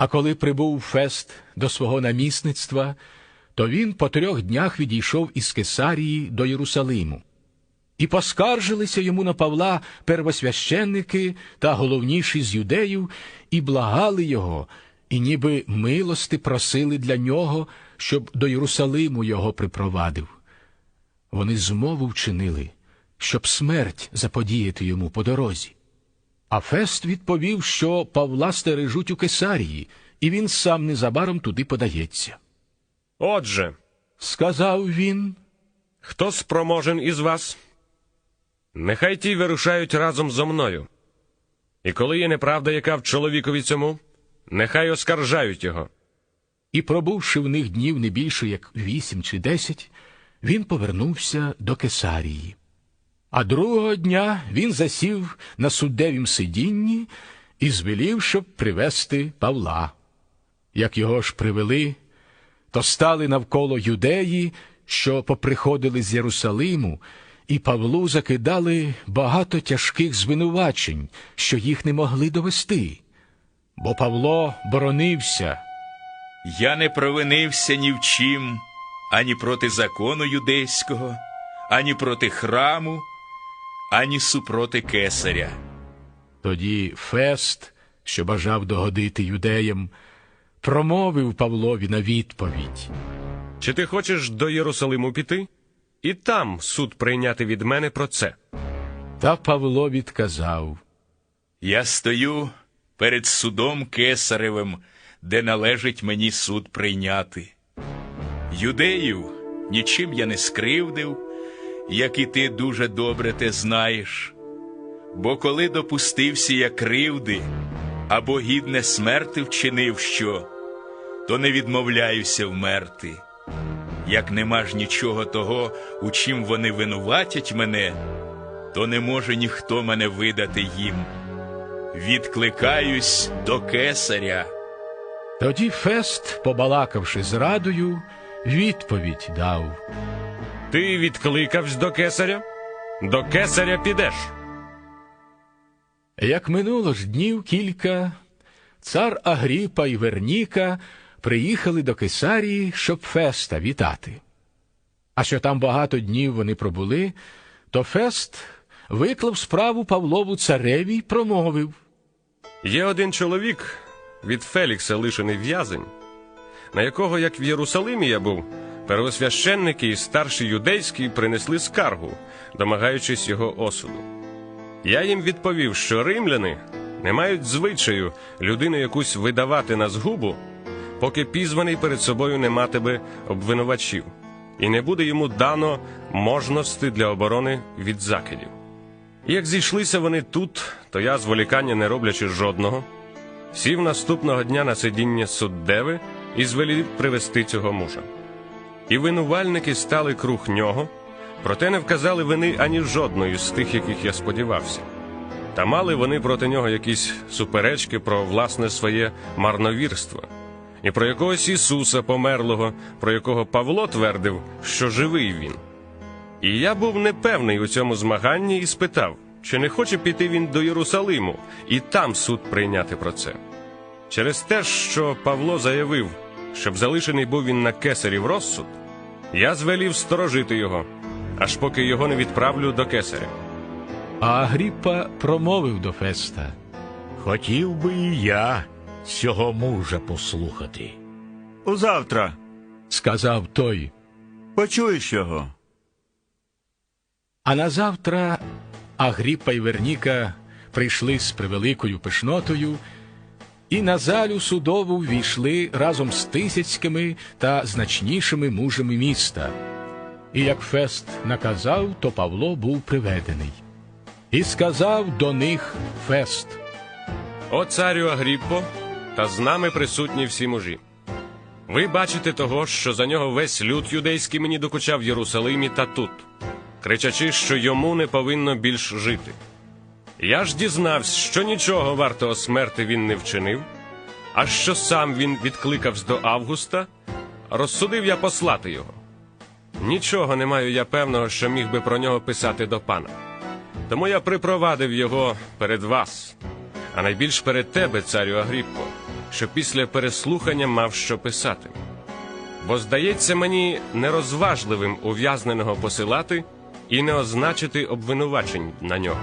А коли прибув Фест до свого намісництва, то він по трьох днях відійшов із Кесарії до Єрусалиму. І поскаржилися йому на Павла первосвященники та головніші з юдеїв, і благали його, і ніби милости просили для нього, щоб до Єрусалиму його припровадив. Вони змову вчинили, щоб смерть заподіяти йому по дорозі. А Фест відповів, що Павла стережуть у Кесарії, і він сам незабаром туди подається. Отже, Сказав він, хто спроможен із вас? Нехай ті вирушають разом зо мною. І коли є неправда, яка в чоловікові цьому, нехай оскаржають його. і, пробувши в них днів не більше, як вісім чи десять, він повернувся до Кесарії. А другого дня він засів на суддевім сидінні і звелів, щоб привести Павла. Як його ж привели, то стали навколо юдеї, що поприходили з Єрусалиму, і Павлу закидали багато тяжких звинувачень, що їх не могли довести. Бо Павло боронився. Я не провинився ні в чим, ані проти закону юдейського, ані проти храму, ані супроти кесаря. Тоді Фест, що бажав догодити юдеям, промовив Павлові на відповідь. Чи ти хочеш до Єрусалиму піти? І там суд прийняти від мене про це. Та Павло відказав. Я стою перед судом кесаревим, де належить мені суд прийняти. Юдеїв нічим я не скривдив, як і ти дуже добре те знаєш. Бо коли допустився я кривди або гідне смерти вчинив що, то не відмовляюся вмерти. Як нема ж нічого того, у чим вони винуватять мене, то не може ніхто мене видати їм. Відкликаюсь до кесаря. Тоді Фест, побалакавши з радою, відповідь дав. Ти відкликавсь до кесаря? До кесаря підеш. Як минуло ж днів кілька, цар Агріпа і Верніка приїхали до Кесарії, щоб Феста вітати. А що там багато днів вони пробули, то Фест виклав справу Павлову цареві й промовив. Є один чоловік від Фелікса лишений в'язень, на якого, як в Єрусалимі я був, первосвященники і старші юдейські принесли скаргу, домагаючись його осуду. Я їм відповів, що римляни не мають звичаю людину якусь видавати на згубу, поки пізваний перед собою не матиме обвинувачів, і не буде йому дано можності для оборони від закидів. І Як зійшлися вони тут, то я, зволікання не роблячи жодного, сів наступного дня на сидіння суддеви і звелів привести цього мужа. І винувальники стали круг нього, проте не вказали вини ані жодної з тих, яких я сподівався. Та мали вони проти нього якісь суперечки про власне своє марновірство, і про якогось Ісуса померлого, про якого Павло твердив, що живий він. І я був непевний у цьому змаганні і спитав, чи не хоче піти він до Єрусалиму і там суд прийняти про це. Через те, що Павло заявив, щоб залишений був він на кесарів розсуд, я звелів сторожити його, аж поки його не відправлю до кесаря. А Агріппа промовив до Феста. Хотів би і я цього мужа послухати. Узавтра Сказав той. почуєш його. А назавтра Агріппа й Верніка прийшли з превеликою пишнотою, і на залю судову війшли разом з тисяцькими та значнішими мужами міста. І як Фест наказав, то Павло був приведений. І сказав до них Фест. О царю Агріппо, та з нами присутні всі мужі. Ви бачите того, що за нього весь люд юдейський мені докучав в Єрусалимі та тут, кричачи, що йому не повинно більш жити. Я ж дізнався, що нічого вартого смерти він не вчинив, а що сам він відкликався до Августа, розсудив я послати його. Нічого не маю я певного, що міг би про нього писати до пана. Тому я припровадив його перед вас, а найбільш перед тебе, царю Агріппо, що після переслухання мав що писати. Бо здається мені нерозважливим ув'язненого посилати і не означити обвинувачень на нього.